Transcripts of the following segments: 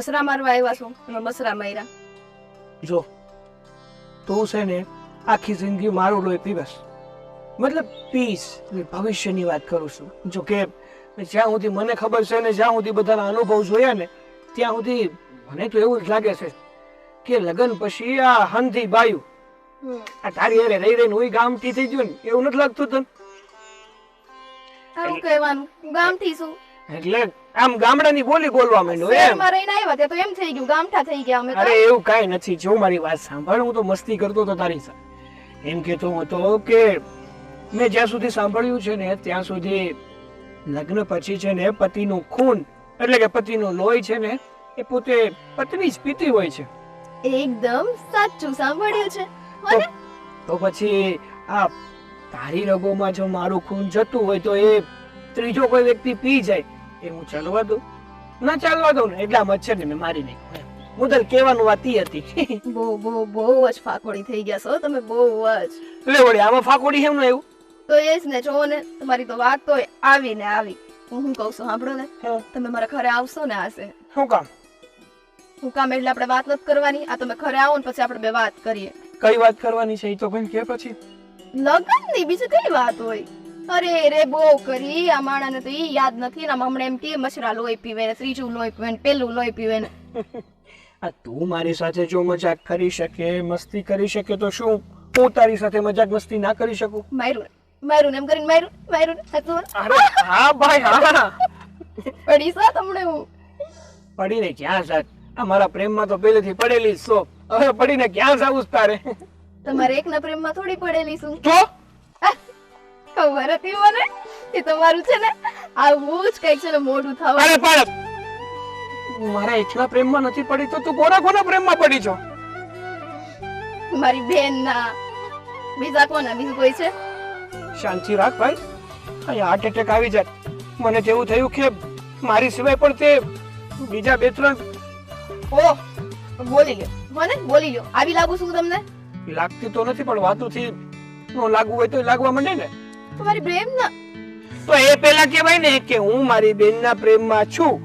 મસરા મારવા આવ્યા છો? તમે મસરા માર્યા. જો તું છે ને આખી જિંદગી મારું લોહી પીવસ મતલબ પીસ ભવિષ્યની વાત કરું છું. જો કે જ્યાં સુધી મને ખબર છે ને જ્યાં સુધી બધાના અનુભવ જોયા ને ત્યાં સુધી મને તો એવું જ લાગે છે કે લગ્ન પછી આ હંધી બાયું આ તારી અરે રહી રહીને હું ગામથી થઈ ગયું ને એવું નથી લાગતું તને? આવું કહેવાનું. હું ગામથી છું. એટલે આમ ગામડાની બોલી બોલવા માંડ્યો એમ. રહીને આવ્યા ત્યાં તો એમ થઈ ગયું ગામઠા થઈ ગયા અમે અરે એવું કાઈ નથી જો મારી વાત સાંભળ હું તો મસ્તી કરતો તો તારી સાથે. એમ કહેતો હતો કે મેં જ્યાં સુધી સાંભળ્યું છે ને ત્યાં સુધી લગ્ન પછી છે ને પતિનું ખૂન એટલે કે પતિનું લોહી છે ને એ પોતે પત્ની જ પીતી હોય છે. એકદમ સાચું સાંભળ્યું છે. તો પછી આ તારી રગોમાં જો મારું ખૂન જતું હોય તો એ ત્રીજો કોઈ વ્યક્તિ પી જાય. એ હું ચાલવા દઉં? ના ચાલવા દઉં ને એટલા મચ્છરને મેં મારી નાખ્યું. હું તને કહેવાનું વાત ઈ હતી. બહુ બહુ બહુ જ ફાકોડી થઈ ગયા છો તમે બહુ જ. લે વળી આમાં ફાકોડી હેમ ન એવું તો એ જ ને જો ને તમારી તો વાત તો આવી ને આવી. હું શું કહું છું સાંભળો ને. તમે મારા ઘરે આવશો ને આશે શું કામ? હું કામ એટલે આપણે વાત નથી કરવાની? આ તમે ઘરે આવો ને પછી આપણે બે વાત કરીએ. કઈ વાત કરવાની છે એ તો કઈ કે પછી? લગનની બીજી કઈ વાત હોય? અરે રે બહુ કરી. આ માણાને તો ઈ યાદ નથી. ને હમણાં એમ કે મસરા લોહી પીવે ને ત્રીજું લોહી પીવે ને પેલું લોહી પીવે ને. આ તું મારી સાથે જો મજાક કરી શકે મસ્તી કરી શકે તો શું? હું તારી સાથે મજાક મસ્તી ના કરી શકું? મારું મારું એમ કરીને મારું મારું હતું અરે હા ભાઈ હા. પડી સા તમને હું. પડીને ક્યાં સાથ અમારા મારા પ્રેમમાં તો પહેલેથી પડેલી સો છો. હવે પડીને ક્યાં જાવું તારે? તમારે એકના પ્રેમમાં થોડી પડેલી છું. તો ખબર હતી મને. કે તમારું છે ને આવું જ કંઈક છે ને મોઢું થવા અરે પણ મારા એકલા પ્રેમમાં નથી પડી તો તું કોના કોના પ્રેમમાં પડી છો? મારી બેન ના બીજા કોના બીજું કોઈ છે? શાંતિ રાખ ભાઈ અહીંયા હાર્ટ એટેક આવી જાય. મને તેવું થયું કે મારી સિવાય પણ તે બીજા બે ત્રણ ઓ બોલી લ્યો. મને બોલી લ્યો. આવી લાગુ છું તમને? લાગતી તો નથી પણ વાતોથી નો લાગવું હોય તો લાગવા માંડે ને. તમારી પ્રેમ ના તો એ પેલા કહેવાય ને કે હું મારી બેનના પ્રેમમાં છું.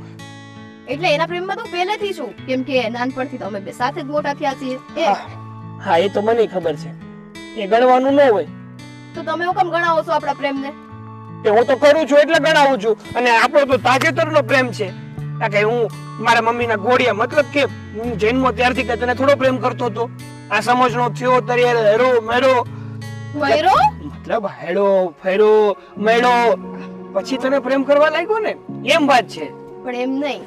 એટલે એના પ્રેમમાં તો પહેલેથી છું. કેમ કે નાનપણથી તો અમે બે સાથે જ મોટા થયા છીએ. હા, એ તો મને ખબર છે. એ ગણવાનું ન હોય. તો તમે હું કેમ ગણાવો છો આપણા પ્રેમને? કે હું તો કરું છું એટલે ગણાવું છું. અને આપણો તો તાજેતરનો પ્રેમ છે. કે હું મારા મમ્મીના ગોળિયા મતલબ કે હું જન્મો ત્યારથી કે તને થોડો પ્રેમ કરતો હતો. આ સમજનો થયો ત્યારે હેરો મેરો વૈરો મતલબ હેડો ફેરો મેળો. પછી તને પ્રેમ કરવા લાગ્યો ને? એમ વાત છે. પણ એમ નહીં.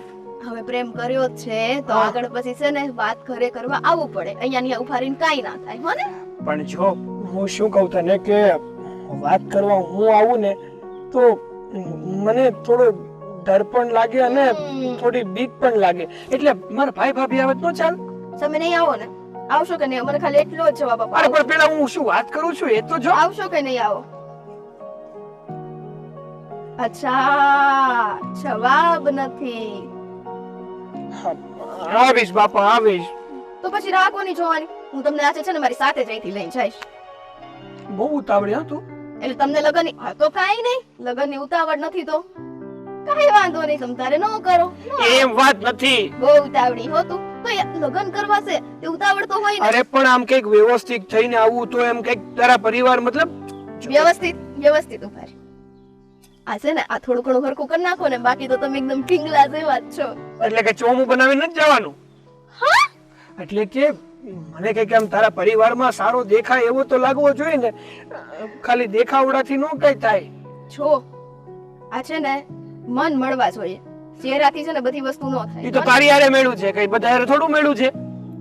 હવે પ્રેમ કર્યો જ છે તો આગળ પછી છે ને વાત ઘરે કરવા આવવું પડે. અહીંયા ને અહીંયા ઊભા રહીને કાંઈ ના થાય હો ને? પણ જો હું શું કહું તને કે વાત કરવા હું આવું ને તો મને થોડો ડર પણ લાગે અને થોડી બીક પણ લાગે. એટલે મારા ભાઈ ભાભી આવે તો ચાલ. તમે નહીં આવો ને. આવશો કે નહીં? મને ખાલી એટલો જ જવાબ આપો. અરે પણ પેલા હું શું વાત કરું છું? એ તો જો. આવશો કે નહીં આવો? અચ્છા જવાબ નથી. આવીશ બાપા આવીશ. તો પછી રાહ કોની જોવાની? હું તમને આજે છે ને મારી સાથે જ અહીંથી લઈને જઈશ. બહુ ઉતાવળી હા તું. એટલે તમને લગન હા તો કાઈ નહીં. લગનની ઉતાવળ નથી તો? કઈ વાંધો નહીં તમ તારે ન કરો. એમ વાત નથી. બહુ ઉતાવળી હો તું લગન કરવા છે તે ઉતાવળ તો હોય અરે પણ આમ કંઈક વ્યવસ્થિત થઈને આવું તો એમ કંઈક તારા પરિવાર મતલબ વ્યવસ્થિત વ્યવસ્થિત ઊભા આ છે ને આ થોડું ઘણું હરખું કરી નાખો ને બાકી તો તમે એકદમ ઢીંગલા જેવા જ છો. એટલે કે ચોમું બનાવીને જ જવાનું? હા? એટલે કે મને કંઈક આમ તારા પરિવારમાં સારો દેખાય એવો તો લાગવો જોઈએ ને ખાલી દેખાવડાથી નો કઈ થાય. છો આ છે ને મન મળવા જોઈએ. ચહેરાથી છે ને બધી વસ્તુ ન એ થાય તો તારી હારે મેળું છે કઈ બધા હારે થોડું મેળું છે.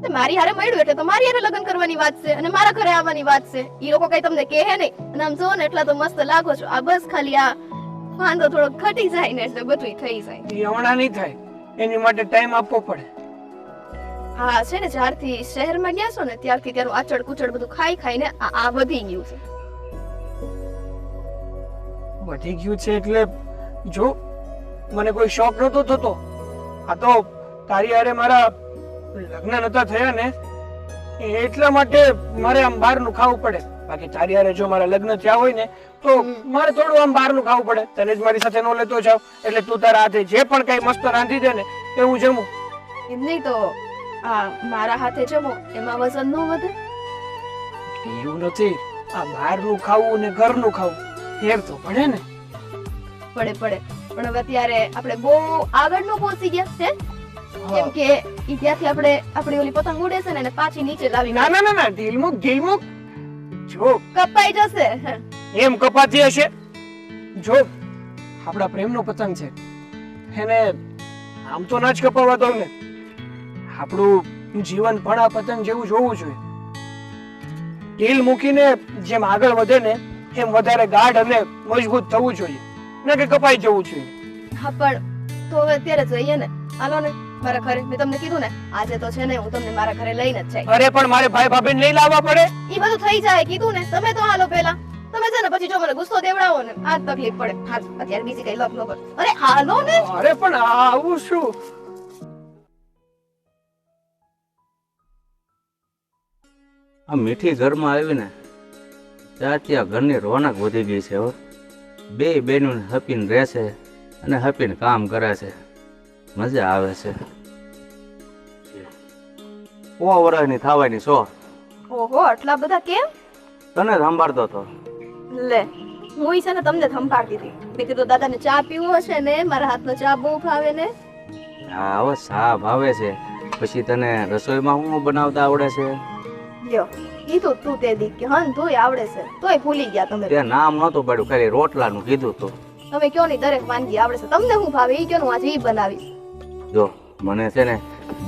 તે મારી હારે મળ્યું એટલે તો મારી હારે લગ્ન કરવાની વાત છે અને મારા ઘરે આવવાની વાત છે. ઈ લોકો કઈ તમને કહે નહીં. અને આમ જો ને એટલા તો મસ્ત લાગો છો. આ બસ ખાલી આ વાંધો થોડો ઘટી જાય ને એટલે બધું થઈ જાય. એ હમણાં નહીં થાય. એની માટે ટાઈમ આપવો પડે. હા છે ને જ્યારથી શહેરમાં ગયા છો ને ત્યારથી ત્યારું આચળ કુચળ બધું ખાઈ ખાઈને આ વધી ગયું છે. વધી ગયું છે એટલે જો મને કોઈ શોખ નતો થતો. આ તો તારી હારે મારા લગ્ન નતા થયા ને. એટલા માટે મારે આમ બહારનું ખાવું પડે. બાકી તારી હારે જો મારા લગ્ન થયા હોય ને તો મારે થોડું આમ બહારનું ખાવું પડે. તને જ મારી સાથે નો લેતો જાવ એટલે તું તારા હાથે જે પણ કઈ મસ્ત રાંધી દે ને એ હું જમું. એમ નહીં તો આ મારા હાથે જમો એમાં વજન ન વધે? એવું નથી. આ બહારનું ખાવું ને ઘરનું ખાવું. ફેર તો પડે ને. પડે પડે. પણ હવે અત્યારે આપણે બહુ આગળ નો પહોંચી ગયા છે. કેમ કે ઈ ત્યાંથી આપણે આપણી ઓલી પતંગ ઉડે છે ને એને પાછી નીચે લાવી ના ના ના ના ઢીલમુક ઢીલમુક જો કપાઈ જશે. એમ કપાતી હશે? જો આપણા પ્રેમનો પતંગ છે. એને આમ તો ના જ કપાવવા દઉં ને. આપણું જીવન પણ આ પતંગ જેવું જોવું જોઈએ. ઢીલ મૂકીને જેમ આગળ વધે ને એમ વધારે ગાઢ અને મજબૂત થવું જોઈએ. ન કે કપાઈ જવું છે? હા પણ તો હવે અત્યારે જઈએ ને. હાલો ને મારા ઘરે. મેં તમને કીધું ને આજે તો છે ને હું તમને મારા ઘરે લઈને જ જઈશ. અરે પણ મારે ભાઈ ભાભી લઈ લાવવા પડે? ઈ બધું થઈ જાય કીધું ને. તમે તો હાલો પેલા તમે છે ને પછી જો મને ગુસ્સો દેવડાવો ને આ તકલીફ પડે. હા અત્યારે બીજી કઈ લપ ન કર. અરે હાલો ને. અરે પણ આવું શું? આ મીઠી ઘરમાં આવીને ત્યાંથી આ ઘરની રોનક વધી ગઈ છે હો. બે બહેનો હપીને રહેશે અને હપીને કામ કરે છે. મજા આવે છે. ઓ વરસની થવાની છો? ઓહો આટલા બધા કેમ? તને સંભાળતો હતો. લે હું છે ને તમને સંભાળતી હતી. મેં કીધું દાદાને ચા પીવો હશે ને મારા હાથનો ચા બહુ ભાવે ને. હા હવે સા ભાવે છે. પછી તને રસોઈમાં શું બનાવતા આવડે છે? લ્યો. કીધું તું તે દી કે હન તોય આવડે છે. તોય ભૂલી ગયા તમે. તે નામ નહોતું પડ્યું ખાલી રોટલાનું કીધું તો. તમે કયો ની દરેક વાનગી આવડે છે. તમને હું ભાવે ઈ કયો હું આજે બનાવીશ. જો મને છે ને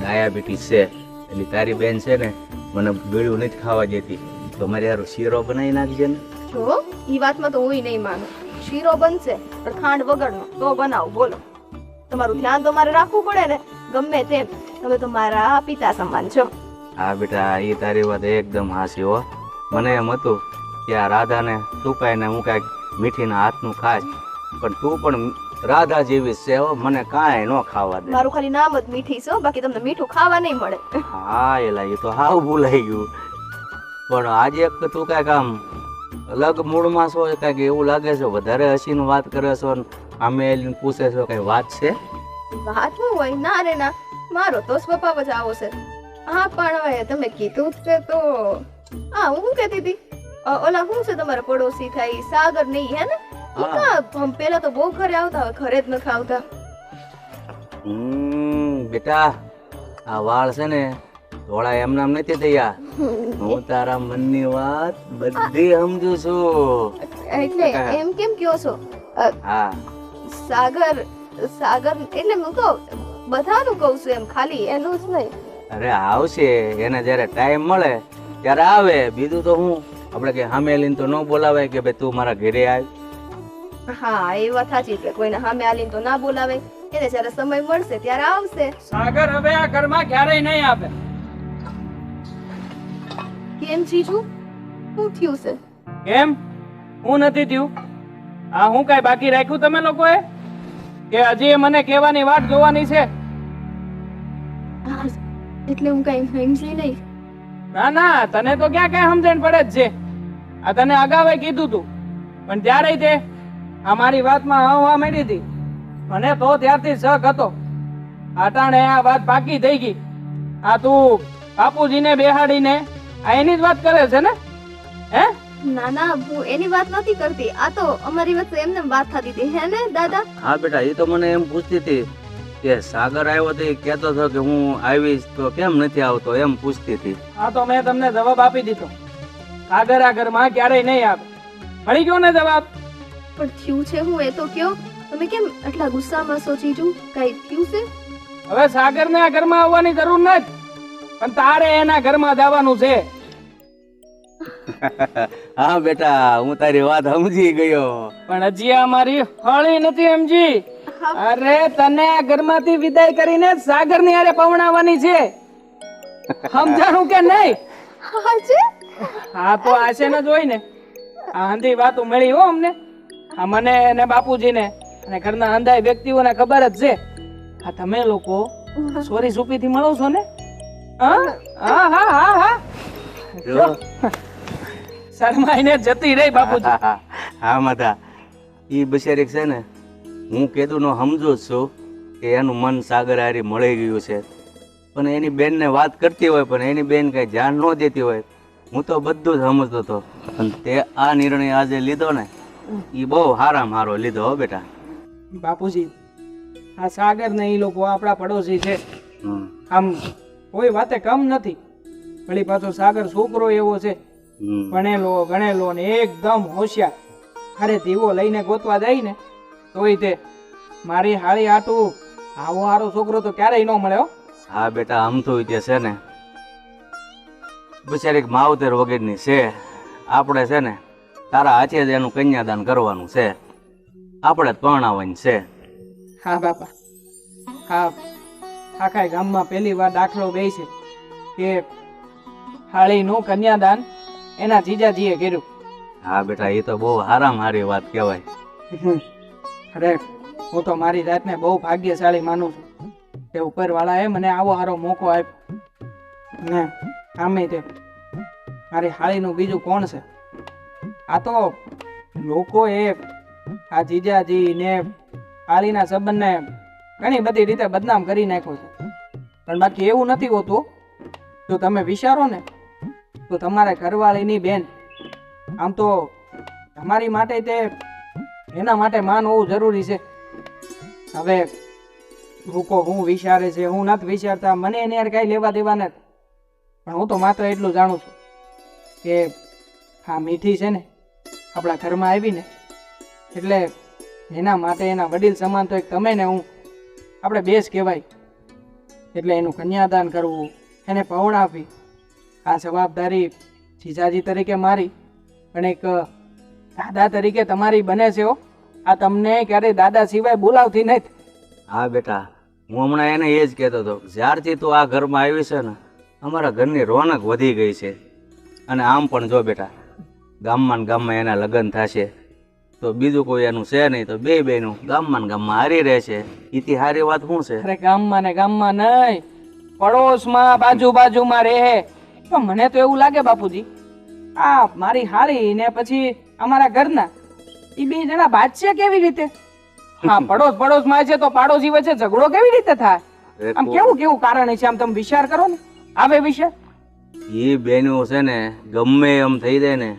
ડાયાબિટીસ છે. એટલે તારી બેન છે ને મને બીડું નથી ખાવા દેતી. તો મારે યાર શીરો બનાવી નાખજે ને. જો ઈ વાતમાં તો હું નહીં માનું. શીરો બનશે પણ ખાંડ વગરનો. તો બનાવ બોલો. તમારું ધ્યાન તો મારે રાખવું પડે ને. ગમે તેમ. તમે તો મારા પિતા સમાન છો. હા બેટા એ તારી વાત એકદમ હાસી હો. મને એમ હતું કે આ રાધાને ટૂંકાઈને હું કાંઈક મીઠીના હાથનું ખાસ પણ તું પણ રાધા જેવી છે હો મને કાંઈ ન ખાવા દે. મારું ખાલી નામ જ મીઠી છે બાકી તમને મીઠું ખાવા નહીં મળે. હા એલા એ તો હાવ ભૂલાઈ ગયું. પણ આજે એક તું કાંઈક આમ અલગ મૂળમાં છો કાંઈક એવું લાગે છે વધારે હસીને વાત કરે છો એલીને પૂછે છો કઈ વાત છે? વાત શું હોય ના રે ના. મારો તો સ્વભાવ જ આવો છે. હા પણ હવે તમે કીધું છે તો. હા હું કહેતી હતી? ઓલા શું છે તમારા પડોશી થાય સાગર નહીં હે ને? હા. પેલા તો બહુ ઘરે આવતા હવે ઘરે જ ન ખાવતા હમ બેટા આ વાળ છે ને ધોળા એમ નામ નથી થયા. હું તારા મનની વાત બધી સમજુ છું. એટલે એમ કેમ કયો છો? હા. સાગર સાગર એટલે હું તો બધાનું કહું છું એમ ખાલી એનું જ નહીં. અરે આવશે એને જ્યારે ટાઈમ મળે ત્યારે આવે. બીજું તો હું આપણે કે સામે લઈને તો ન બોલાવે કે ભાઈ તું મારા ઘરે આવ હા એ વાત સાચી છે. કોઈને સામે આલીને તો ના બોલાવે એને જ્યારે સમય મળશે ત્યારે આવશે. સાગર હવે આ ઘરમાં ક્યારેય નહીં આવે. કેમ જીજુ? શું થયું છે? કેમ? હું નથી થયું. આ હું કઈ બાકી રાખ્યું તમે લોકોએ? કે હજી એ મને કહેવાની વાટ જોવાની છે? એટલે હું કઈ સમજી નહીં ના ના તને તો ક્યાં કઈ સમજણ પડે જ છે? આ તને અગાઉ કીધું તું. પણ ત્યારે તે આ મારી વાતમાં હા હા માંડી હતી. મને તો ત્યારથી શક હતો. આટાણે આ વાત પાકી થઈ ગઈ. આ તું બાપુજીને બેહાડીને આ એની જ વાત કરે છે ને? હે? ના ના હું એની વાત નથી કરતી. આ તો અમારી વચ્ચે એમને વાત થતી હતી. હે ને દાદા? હા બેટા એ તો મને એમ પૂછતી હતી. કે સાગર આવ્યો તો એ કહેતો હતો કે હું આવીશ તો કેમ નથી આવતો એમ પૂછતી હતી. હા તો મેં તમને જવાબ આપી દીધો. સાગર આ ઘરમાં ક્યારેય નહીં આવે. મળી ગયો ને જવાબ? પણ થયું છે હું એ તો કયો? તમે કેમ આટલા ગુસ્સામાં છો જીજુ? કઈ થયું છે? હવે સાગરને આ ઘરમાં આવવાની જરૂર નથી. પણ તારે એના ઘરમાં જવાનું છે. હા બેટા હું તારી વાત સમજી ગયો. પણ હજી આ મારી હળી નથી સમજી અરે તને આ ઘરમાંથી વિદાય કરીને સાગરની હારે પવણાવવાની છે. સમજાણું કે નહીં? હા હા તો આ છે ને જોઈ ને. આ હંધી વાતો મળી હો અમને. આ મને ને બાપુજીને અને ઘરના અંધાય વ્યક્તિઓને ખબર જ છે. આ તમે લોકો સોરી સુપી થી મળો છો ને? હા? હા હા હા શરમાઈને જતી રહી બાપુજી. હા માતા. ઈ બિચારી છે ને? હું કીધું નો સમજુ છું કે એનું મન સાગર હારી મળી ગયું છે. પણ એની બેનને વાત કરતી હોય પણ એની બેન કંઈ ધ્યાન ન દેતી હોય. હું તો બધું જ સમજતો હતો. અને તે આ નિર્ણય આજે લીધો ને એ બહુ હારામાં હારો લીધો હો બેટા. બાપુજી આ સાગર ને એ લોકો આપણા પડોશી છે. આમ કોઈ વાતે કમ નથી. વળી પાછો સાગર છોકરો એવો છે. ભણેલો ગણેલો ને એકદમ હોશિયાર. અરે દીવો લઈને ગોતવા જાય ને તોય તે મારી હાળી આટું આવો હારો છોકરો તો ક્યારેય ન મળ્યો હા. બેટા આમ તો તે છે ને. બિચારી માવતર વગેરેની છે. આપણે છે ને તારા હાથે જ એનું કન્યાદાન કરવાનું છે. આપણે પરણાવવાની છે. હા બાપા. હા. આખા ગામમાં પહેલી વાર દાખલો બે છે. કે હાળીનું કન્યાદાન એના જીજાજીએ કર્યું. હા બેટા એ તો બહુ હારામ હારી વાત કહેવાય. અરે, હું તો મારી જાતને બહુ ભાગ્યશાળી માનું છું. કે ઉપરવાળાએ મને આવો સારો મોકો આપ્યો. ને આમે તે, મારી હાળીનું બીજું કોણ છે? આ તો લોકો એ આ જીજાજી ને હાળીના સંબંધને ઘણી બધી રીતે બદનામ કરી નાખ્યો છે. પણ બાકી એવું નથી હોતું. જો તમે વિચારો ને, તો તમારે ઘરવાળીની બેન, આમ તો તમારી માટે તે એના માટે માન હોવું જરૂરી છે. હવે લોકો હું વિચારે છે, હું નથી વિચારતા, મને એને યાર કાંઈ લેવા દેવા નથી પણ હું તો માત્ર એટલું જાણું છું કે આ મીઠી છે ને, આપણા ઘરમાં આવી ને, એટલે એના માટે એના વડીલ સમાન તો એક તમે ને હું, આપણે બેસ કહેવાય. એટલે એનું કન્યાદાન કરવું, એને પવણાવી આ જવાબદારી જીજાજી તરીકે મારી, પણ એક દાદા તરીકે તમારી બને છે આ તમને ક્યારેય દાદા સિવાય બોલાવતી નહીં હા બેટા હું હમણાં એને એ જ કહેતો હતો જ્યારથી તું આ ઘરમાં આવી છે ને અમારા ઘરની રોનક વધી ગઈ છે. અને આમ પણ જો બેટા ગામમાં ને ગામમાં એના લગ્ન થશે તો બીજું કોઈ એનું છે નહીં તો બે બેનું ગામમાં ને ગામમાં હારી રહેશે. ઈથી હારી વાત શું છે? અરે ગામમાં ને ગામમાં નહીં પડોશમાં બાજુ બાજુમાં રહે. પણ મને તો એવું લાગે બાપુજી આ મારી હારી ને પછી અમારા ઘરના. એ બે જણા બાજશે કેવી રીતે? હા પડોશ પડોશમાં છે તો પાડોશી વચ્ચે ઝઘડો કેવી રીતે થાય? આમ કેવું કેવું કારણ છે? આમ તમે વિચાર કરો ને. આવે વિશે? એ બેનો છે ને ગમે એમ થઈ જાય ને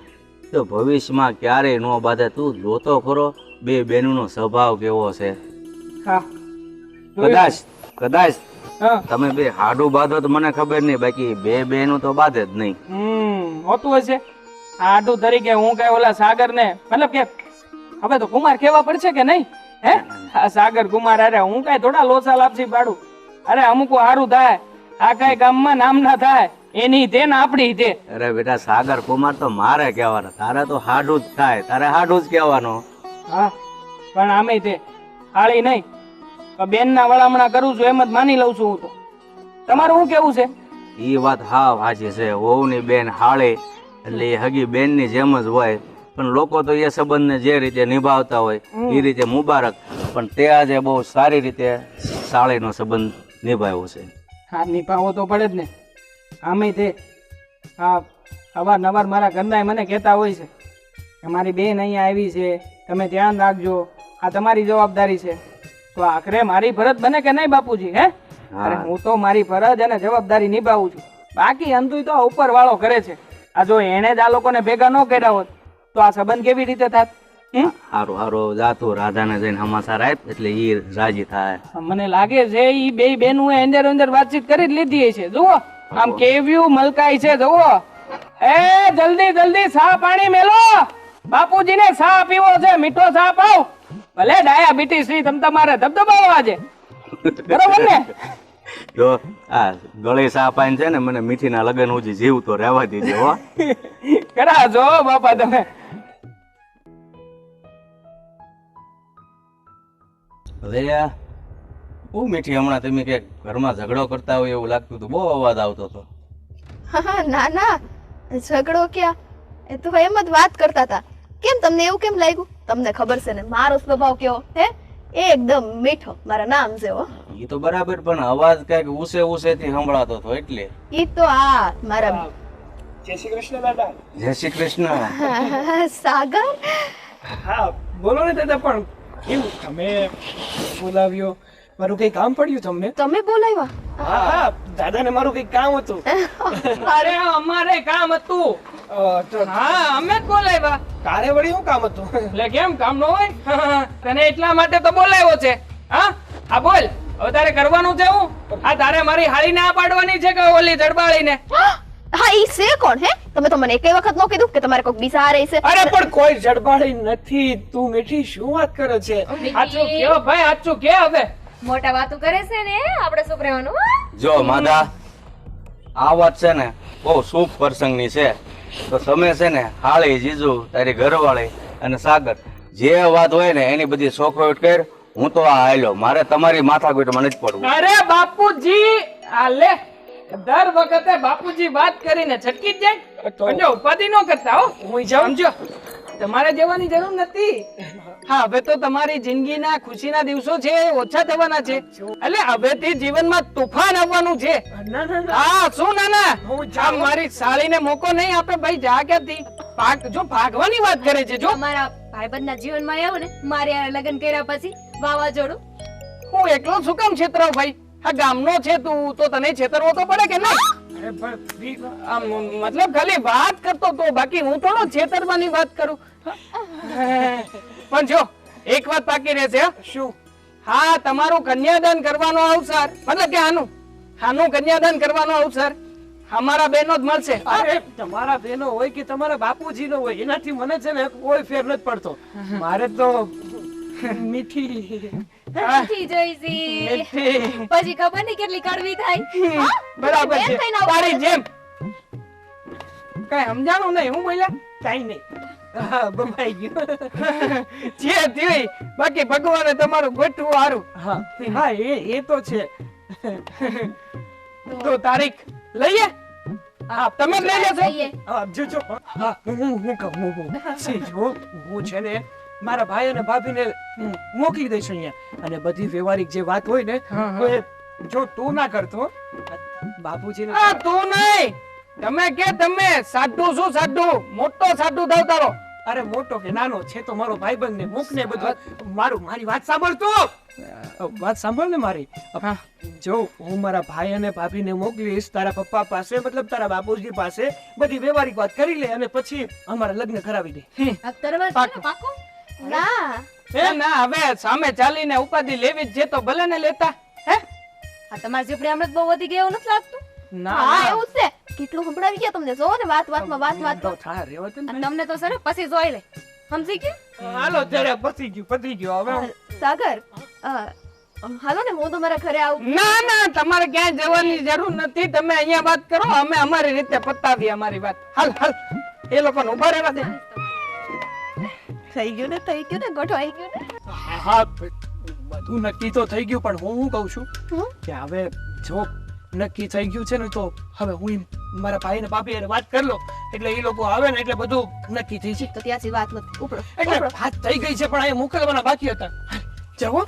તો ભવિષ્યમાં ક્યારેય ન બાંધે. તું જોતો ખરો બે બેનોનો સ્વભાવ કેવો છે. હા. કદાચ કદાચ તમે બે હાડું બાંધો તો મને ખબર નહીં બાકી બે બેનું તો બાંધે જ નહીં. હોતું હશે. આ આટું તરીકે હું કઈ ઓલા સાગર ને મતલબ કે હવે તો કુમાર કેવા પડશે કે નહીં? હે? આ સાગર કુમાર અરે હું કઈ થોડા લોસા લાપસી પાડું? અરે અમુક હારું થાય આ કઈ ગામમાં નામ ના થાય એની તે ને આપણી તે અરે બેટા સાગર કુમાર તો મારે કહેવાના તારે તો હાડું જ થાય તારે હાડું જ કહેવાનો. હા પણ આમે તે હાળી નહીં. બેન ના વળામણા કરું છું એમ જ માની લઉં છું હું તો. તમારું શું કેવું છે? ઈ વાત હા હાજી છે વહુની બેન હાળે એટલે એ હગી બેનની જેમ જ હોય. પણ લોકો તો એ સંબંધને જે રીતે નિભાવતા હોય એ રીતે મુબારક. પણ તે આજે બહુ સારી રીતે સાળીનો સંબંધ નિભાવ્યો છે. હા નિભાવો તો પડે જ ને. આમે તે હા અવારનવાર મારા ઘરના મને કહેતા હોય છે કે મારી બેન અહીંયા આવી છે તમે ધ્યાન રાખજો. આ તમારી જવાબદારી છે. તો આખરે મારી ફરજ બને કે નહીં બાપુજી હે? અરે હું તો મારી ફરજ અને જવાબદારી નિભાવું છું. બાકી અંતુ તો ઉપર વાળો કરે છે. આ જો એને જ આ લોકોને ભેગા ન કર્યા હોત તો આ સંબંધ કેવી રીતે થાત? હારો હારો જાતો રાધાને જઈને હમાસા આપ એટલે ઈ રાજી થાય. મને લાગે છે ઈ બે બેનું અંદર અંદર વાતચીત કરી જ લીધી છે જુઓ. આમ કેવ્યું મલકાય છે જુઓ. એ જલ્દી જલ્દી સા પાણી મેલો. બાપુજીને સા પીવો છે મીઠો સા પાવ ભલે ડાયાબિટીસની તમ તમારે ધબધબાવો આજે. બરોબર ને? જો આ ગળે સાપાઈને છે ને મને મીઠીના લગ્ન સુધી જીવતો રહેવા દેજો હો. કરા જો બાપા તમે. હવે બહુ મીઠી હમણાં તમે કે ઘરમાં ઝઘડો કરતા હોય એવું લાગતું હતું બહુ અવાજ આવતો હતો. હા ના ના ઝઘડો ક્યાં? એ તો એમ જ વાત કરતા હતા. કેમ તમને એવું કેમ લાગ્યું? તમને ખબર છે ને મારો સ્વભાવ કેવો? હે? એકદમ મીઠો મારા નામ જેવો. એ તો બરાબર પણ અવાજ કંઈક ઉસે ઉસે થી સંભળાતો હતો એટલે. એ તો આ મારા જય શ્રી કૃષ્ણ દાદા. જય શ્રી કૃષ્ણ. સાગર? હા બોલો ને દાદા પણ કેવું તમે બોલાવ્યો? મારું કઈ કામ પડ્યું તમને? તમે બોલાવ્યા? હા હા દાદાને મારું કઈ કામ હતું. અરે અમારે કામ હતું. હા અમે જ બોલાવ્યા. તારે વળી શું કામ હતું? એટલે કેમ કામ ન હોય? તને એટલા માટે તો બોલાવ્યો છે. હા હા બોલ. હવે તારે કરવાનું છે હું? આ તારે મારી હાળી ના પાડવાની છે કે ઓલી જડબાળીને? હા ઈ છે કોણ હે? તમે તો મને એકય વખત નો કીધું કે તમારે કોઈક બીજા હારે છે. અરે પણ કોઈ જડબાળી નથી. તું મીઠી શું વાત કરે છે? આચું કે ભાઈ આચું કે હવે? મોટા વાતો કરે છે ને આપણે શું રહેવાનું જો માદા આ વાત છે ને બહુ શુભ પ્રસંગની છે. તો તમે છે ને હાળી જીજુ તારી ઘરવાળી અને સાગર જે વાત હોય ને એની બધી છોકરો કર. હું તો આયલો મારે તમારી માથા મને જ પડવું. અરે બાપુજી આ લે. દર વખતે બાપુજી વાત કરીને છટકી જ જાય. તો- ઉપાધિ ન કરતા હો. હું જાઉં? સમજો. તમારે જવાની જરૂર નથી. હા હવે તો તમારી જિંદગીના ખુશીના દિવસો છે ઓછા થવાના છે. એટલે હવેથી જીવનમાં તુફાન આવવાનું છે. ના ના ના. હા શું ના ના? હું જાઉં. મારી સાળીને મોકો નહીં આપે ભાઈ જા ક્યાંથી? પાક જો ભાગવાની વાત કરે છે જો. મારા ભાઈબંધના જીવનમાં આવ્યો ને મારે આ લગ્ન કર્યા પછી વાવાઝોડું? હું એકલો શું કામ છેતરાવ ભાઈ? આ ગામનો છે તું તો તને છેતરવો તો પડે કે આમ મતલબ ખાલી વાત કરતો તો બાકી હું થોડો છેતરવાની વાત કરું. પણ જો એક વાત બાકી રહેશે શું? હા તમારું કન્યાદાન કરવાનો અવસર. મતલબ કે આનું. આનું કન્યાદાન કરવાનો અવસર. અમારા બેનો જ મળશે. અરે તમારા બેનો હોય કે તમારા બાપુજી નો હોય એનાથી મને છે ને કોઈ ફેર નથી પડતો. મારે તો મીઠી. મીઠી. જોઈસી પછી ખબર નહીં કેટલી કડવી થાય. બરાબર છે. તારી જેમ. કઈ સમજાણું નહીં હું બોલ્યા? કઈ નહીં. બમાઈ ગયું. જે થયું બાકી ભગવાને તમારું ગોઠવું હારું. હા. હા એ એ તો છે. તો તારીખ લઈએ? હા. તમે લઈ લેશો જઈએ. હા જો જો હા હું હું કહું હું હું સી જો હું છે ને મારા ભાઈ અને ભાભીને મોકલી દઈશ અહીંયા. અને બધી વ્યવહારિક જે વાત હોય ને. તો એ જો તું ના કરતો બાપુજીને આ તું નહીં. તમે કે તમે? સાધુ શું સાધુ મોટો સાધુ થાવ તારો. અરે મોટો કે નાનો છે તો મારો ભાઈબંધ ને મુખ ને બધું. મારું મારી વાત સાંભળ તું. વાત સાંભળ ને મારી. જો હું મારા ભાઈ અને ભાભીને મોકલીશ તારા પપ્પા પાસે મતલબ તારા બાપુજી પાસે બધી વ્યવહારિક વાત કરી લે અને પછી અમારા લગ્ન કરાવી દે. પાકું? ના. એ ના હવે સામે ચાલીને ઉપાધિ લેવી જ છે તો ભલે ને લેતા. હે? આ તમારી ઝીપડી હમણાં બહુ વધી ગઈ એવું નથી લાગતું? ના હા એવું જ છે. કેટલું સંભળાવી ગયા તમને? જો ને વાત વાતમાં વાત તો વાતમાં રેવા દે ને. અને તમને તો સર પછી જોઈ લે. સમજી ગયું? હાલો જરા પતી ગયું પતી ગયું. હવે સાગર અ, હાલો ને હું તમારા ઘરે આવું. ના ના તમારે ક્યાંય જવાની જરૂર નથી. તમે અહીંયા વાત કરો અમે અમારી રીતે પતાવીએ અમારી વાત. હાલ હાલ. એ લોકોને ઊભા રહેવા દે. થઈ ગયું ને થઈ ગયું ને ગોઠવાઈ ગયું ને? હા બધું નક્કી તો થઈ ગયું પણ હું શું કહું છું? કે હવે જો નક્કી થઈ ગયું છે ને તો હવે હું મારા ભાઈ ને બાપી એને વાત કરી લો એટલે એ લોકો આવે ને એટલે બધું નક્કી થઈ છે તો ત્યાંથી વાત નથી. એટલે વાત થઈ ગઈ છે પણ અહીંયા મોકલવાના બાકી હતા. જવો